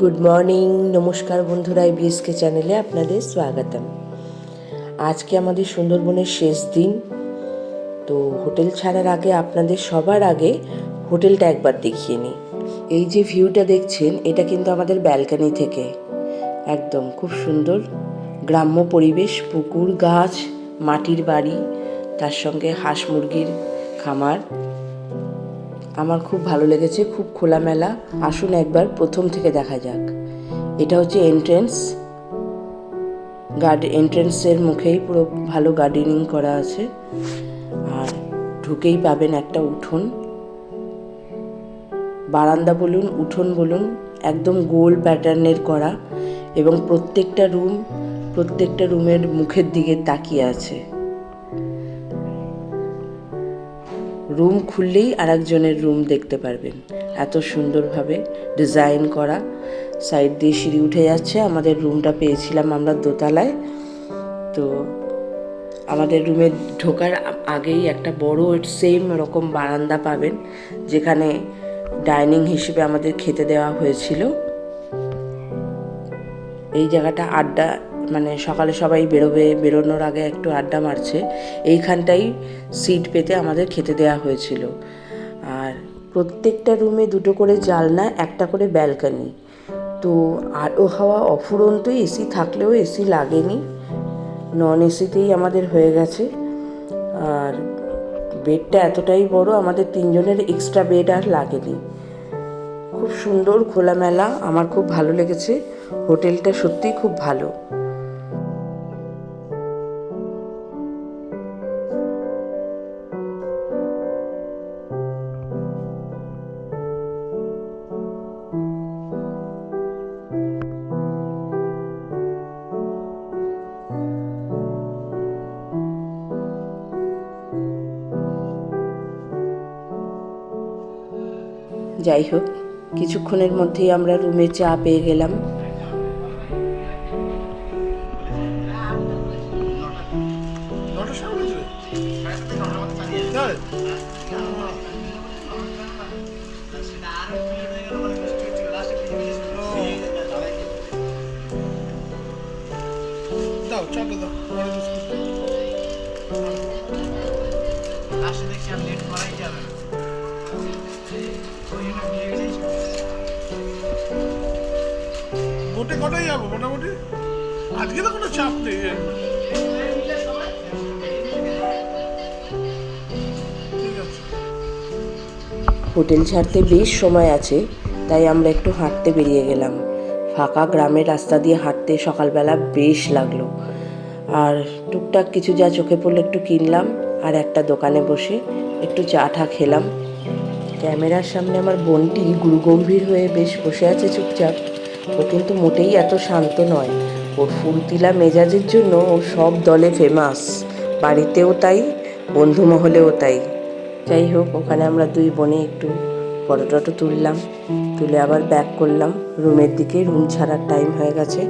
Good morning নমস্কার বন্ধুরা BSK চ্যানেলে আপনাদের স্বাগতম। আজকে আমাদের সুন্দরবনের শেষ দিন। তো হোটেল ছাড়ার আগে আপনাদের সবার আগে হোটেলটা একবার দেখিয়ে নিই। এই যে ভিউটা দেখছেন, এটা কিন্তু আমাদের ব্যালকানি থেকে। একদম খুব সুন্দর গ্রাম্য পরিবেশ, পুকুর, গাছ, মাটির বাড়ি, তার সঙ্গে হাঁস মুরগির খামার। আমার খুব ভালো লেগেছে, খুব খোলামেলা। আসুন একবার প্রথম থেকে দেখা যাক। এটা হচ্ছে এন্ট্রেন্স গার্ড এন্ট্রেন্সের মুখেই পুরো ভালো গার্ডেনিং করা আছে। আর ঢুকেই পাবেন একটা উঠোন। বারান্দা বলুন, উঠোন বলুন, একদম গোল প্যাটার্নের করা এবং প্রত্যেকটা রুম প্রত্যেকটা রুমের মুখের দিকে তাকিয়ে আছে। রুম খুললেই আরেকজনের রুম দেখতে পারবেন। এত সুন্দরভাবে ডিজাইন করা। সাইড দিয়ে সিঁড়ি উঠে যাচ্ছে। আমাদের রুমটা পেয়েছিলাম আমরা দোতলায়। তো আমাদের রুমে ঢোকার আগেই একটা বড় সেম রকম বারান্দা পাবেন, যেখানে ডাইনিং হিসেবে আমাদের খেতে দেওয়া হয়েছিল। এই জায়গাটা আড্ডা মানে সকালে সবাই বেরোবে, বেরোনোর আগে একটু আড্ডা মারছে। এইখানটাই সিট পেতে আমাদের খেতে দেওয়া হয়েছিল। আর প্রত্যেকটা রুমে দুটো করে জালনা, একটা করে ব্যালকানি তো আলো হাওয়া অফুরন্ত এসি থাকলেও এসি লাগেনি। নন এসিতেই আমাদের হয়ে গেছে। আর বেডটা এতটাই বড়, আমাদের তিনজনের এক্সট্রা বেড আর লাগেনি। খুব সুন্দর খোলামেলা, আমার খুব ভালো লেগেছে। হোটেলটা সত্যিই খুব ভালো। যাই হোক কিছুক্ষণের মধ্যেই আমরা রুমে চা পেয়ে গেলাম বলেছিলে তাই? দাও চাটা দাও পরে বিস্কুট মোটে কটাই যাব? মোটামুটি? আজকে তো কোনো চাপ নেই। হোটেল ছাড়তে বেশ সময় আছে, তাই আমরা একটু হাঁটতে বেরিয়ে গেলাম। ফাঁকা গ্রামের রাস্তা দিয়ে হাঁটতে সকালবেলা বেশ লাগল। আর টুকটাক কিছু যা চোখে পড়ল একটু কিনলাম, আর একটা দোকানে বসে একটু চা ঠা খেলাম। ক্যামেরার সামনে আমার বোনটি গুরুগম্ভীর হয়ে বেশ বসে আছে চুপচাপ। ও কিন্তু মোটেই এত শান্ত নয়। ওর ফুলতিলা মেজাজের জন্য ও সব দলে ফেমাস বাড়িতেও তাই বন্ধু মহলেও তাই। যাই হোক, ওখানে আমরা দুই বোনে একটু ফটো টটো তুললাম। তুলে আবার ব্যাক করলাম। রুমের দিকে রুম ছাড়ার টাইম হয়ে গেছে।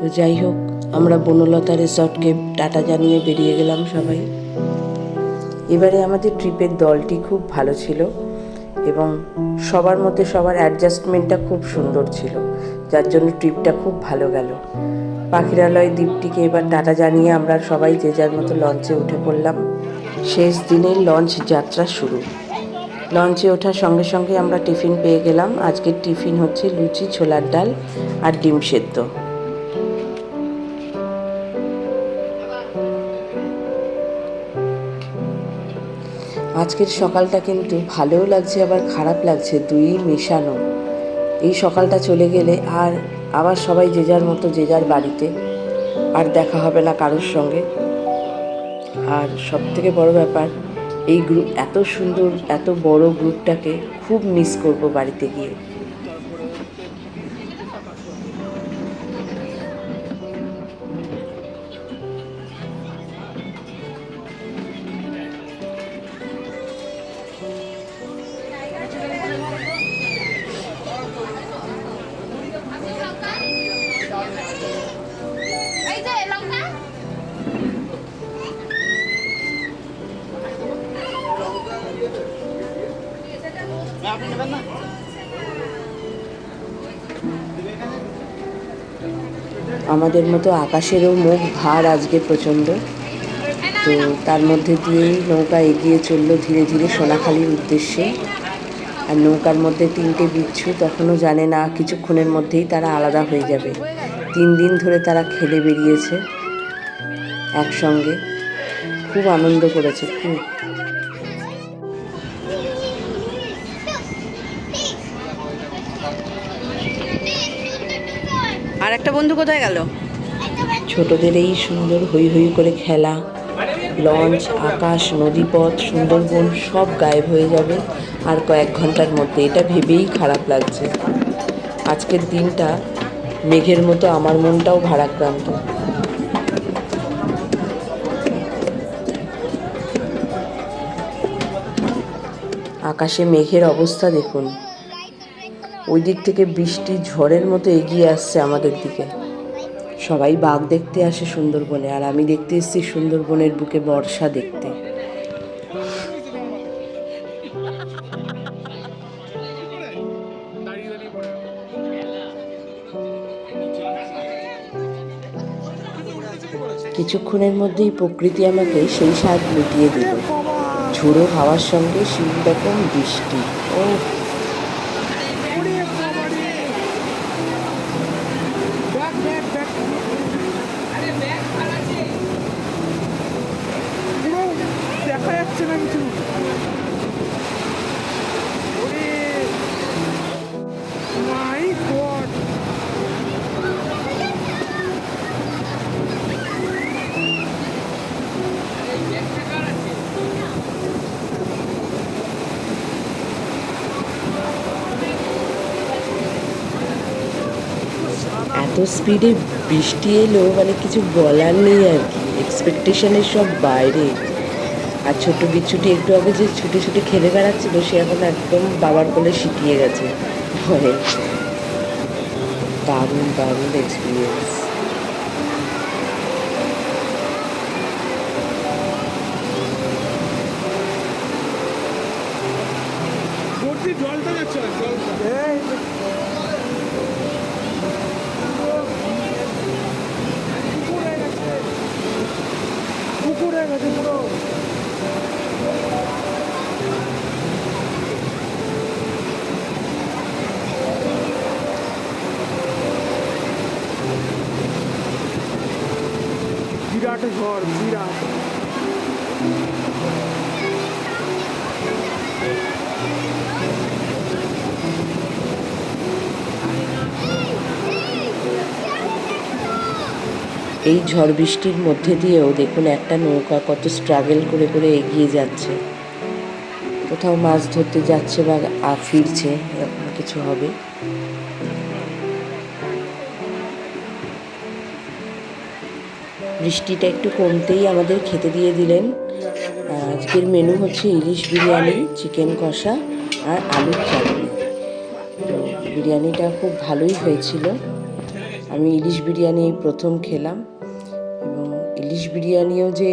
তো যাই হোক, আমরা বনলতা রিসর্টকে টাটা জানিয়ে বেরিয়ে গেলাম সবাই। এবারে আমাদের ট্রিপের দলটি খুব ভালো ছিল এবং সবার মধ্যে সবার অ্যাডজাস্টমেন্টটা খুব সুন্দর ছিল, যার জন্য ট্রিপটা খুব ভালো গেল। পাখিরালয় দ্বীপটিকে এবার টাটা জানিয়ে আমরা সবাই যে যার মতো লঞ্চে উঠে পড়লাম। শেষ দিনের লঞ্চ যাত্রা শুরু। লঞ্চে ওঠার সঙ্গে সঙ্গে আমরা টিফিন পেয়ে গেলাম। আজকের টিফিন হচ্ছে লুচি, ছোলার ডাল আর ডিম সেদ্ধ। আজকের সকালটা কিন্তু ভালোও লাগছে, আবার খারাপ লাগছে দুই মেশানো। এই সকালটা চলে গেলে আর আবার সবাই যে যার মতো, যে যার বাড়িতে, আর দেখা হবে না কারোর সঙ্গে। আর সব থেকে বড় ব্যাপার, এই গ্রুপ এত সুন্দর, এত বড় গ্রুপটাকে খুব মিস করব বাড়িতে গিয়ে। আমাদের মতো আকাশেরও মুখ ভার আজকে প্রচণ্ড। তো তার মধ্যে দিয়েই নৌকা এগিয়ে চলল ধীরে ধীরে সোনাখালির উদ্দেশ্যে। আর নৌকার মধ্যে তিনটে বিচ্ছু তখনও জানে না কিছুক্ষণের মধ্যেই তারা আলাদা হয়ে যাবে। তিন দিন ধরে তারা খেলে বেরিয়েছে একসঙ্গে। খুব আনন্দ করেছে, খুব। আর একটা বন্ধু কোথায় গেল? ছোটদের এই সুন্দর হই হই করে খেলা, লঞ্চ, আকাশ, নদীপথ, সুন্দরবন সব গায়েব হয়ে যাবে আর কয়েক ঘণ্টার মধ্যে। এটা ভেবেই খারাপ লাগছে। আজকের দিনটা মেঘের মতো, আমার মনটাও ভারাক্রান্ত। আকাশে মেঘের অবস্থা দেখুন। ওই দিক থেকে বৃষ্টি ঝড়ের মতো এগিয়ে আসছে আমাদের দিকে। সবাই বাঘ দেখতে আসে সুন্দরবনে, আর আমি দেখতে এসেছি সুন্দরবনের বুকে বর্ষা দেখতে। কিছুক্ষণের মধ্যেই প্রকৃতি আমাকে সেই স্বাদ মিটিয়ে দিল। ঝুড়ো হাওয়ার সঙ্গে সেই রকম বৃষ্টি। ও স্পিডে বৃষ্টি এলো মানে কিছু বলার নেই আর কি। এক্সপেকটেশনের সব বাইরে। আর ছোট বিচ্ছুটি একটু আগে যে ছুটে ছুটে খেলে বেড়াচ্ছিল সে এখন একদম বাবার কোলে শিখিয়ে গেছে। মানে দারুণ দারুণ এক্সপিরিয়েন্স জলটা যাচ্ছে জলটা। পুকুরে গেছে পুরো বিরাট ঝড় বিরাট এই ঝড় বৃষ্টির মধ্যে দিয়েও দেখুন একটা নৌকা কত স্ট্রাগল করে করে এগিয়ে যাচ্ছে। কোথাও মাছ ধরতে যাচ্ছে বা ফিরছে, এরকম কিছু হবে। বৃষ্টিটা একটু কমতেই আমাদের খেতে দিয়ে দিলেন। আজকের মেনু হচ্ছে ইলিশ বিরিয়ানি চিকেন কষা আর আলুর চাটনি। তো বিরিয়ানিটা খুব ভালোই হয়েছিল। আমি ইলিশ বিরিয়ানি প্রথম খেলাম। ইলিশ বিরিয়ানিও যে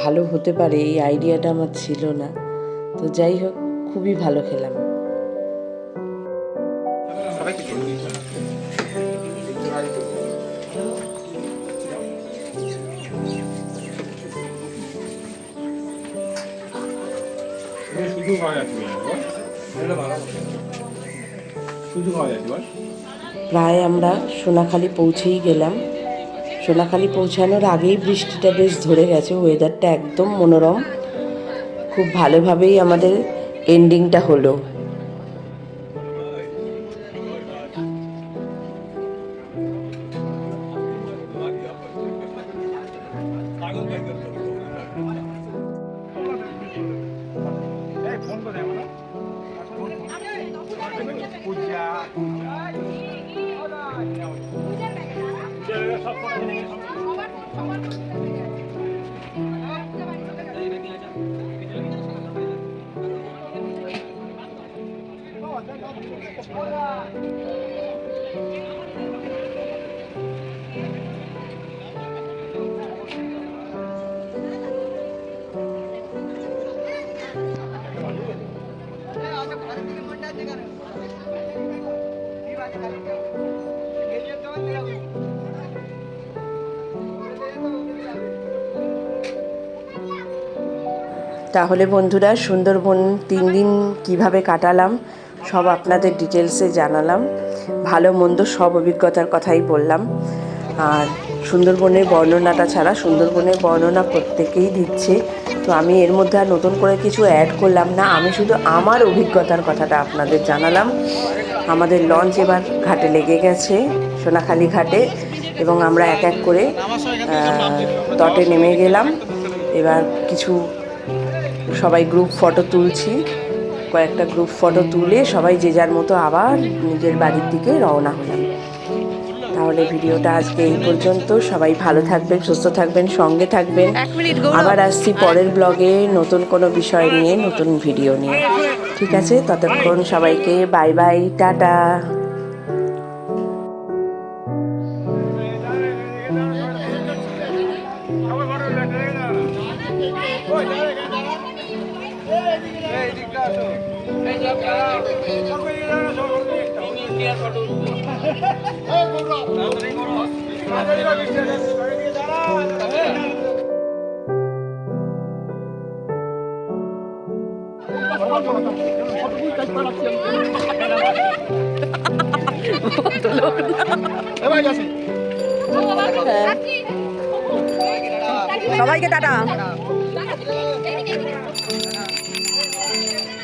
ভালো হতে পারে এই আইডিয়াটা আমার ছিল না। তো যাই হোক খুবই ভালো খেলাম। শুধু খাওয়া যাচ্ছে শুধু খাওয়া যাচ্ছে প্রায় আমরা সোনাখালি পৌঁছেই গেলাম। সোনাখালি পৌঁছানোর আগেই বৃষ্টিটা বেশ ধরে গেছে ওয়েদারটা একদম মনোরম। খুব ভালোভাবেই আমাদের এন্ডিংটা হলো। তাহলে বন্ধুরা সুন্দরবন তিন দিন কীভাবে কাটালাম? সব আপনাদের ডিটেলসে জানালাম। ভালো, মন্দ সব অভিজ্ঞতার কথাই বললাম। আর সুন্দরবনের বর্ণনাটা ছাড়া সুন্দরবনের বর্ণনা প্রত্যেকেই দিচ্ছে। তো আমি এর মধ্যে আর নতুন করে কিছু অ্যাড করলাম না। আমি শুধু আমার অভিজ্ঞতার কথাটা আপনাদের জানালাম। আমাদের লঞ্চ এবার ঘাটে লেগে গেছে, সোনাখালি ঘাটে, এবং আমরা এক এক করে তটে নেমে গেলাম। এবার কিছু সবাই গ্রুপ ফটো তুলছি। কয়েকটা গ্রুপ ফটো তুলে সবাই যে যার মতো আবার নিজের বাড়ির দিকে রওনা হলাম। তাহলে ভিডিওটা আজকে এই পর্যন্ত। সবাই ভালো থাকবেন সুস্থ থাকবেন সঙ্গে থাকবেন। আবার আসছি পরের ব্লগে নতুন কোনো বিষয় নিয়ে নতুন ভিডিও নিয়ে। ঠিক আছে ততক্ষণ সবাইকে বাই বাই টাটা। সবাইকে টাটা। Thank you.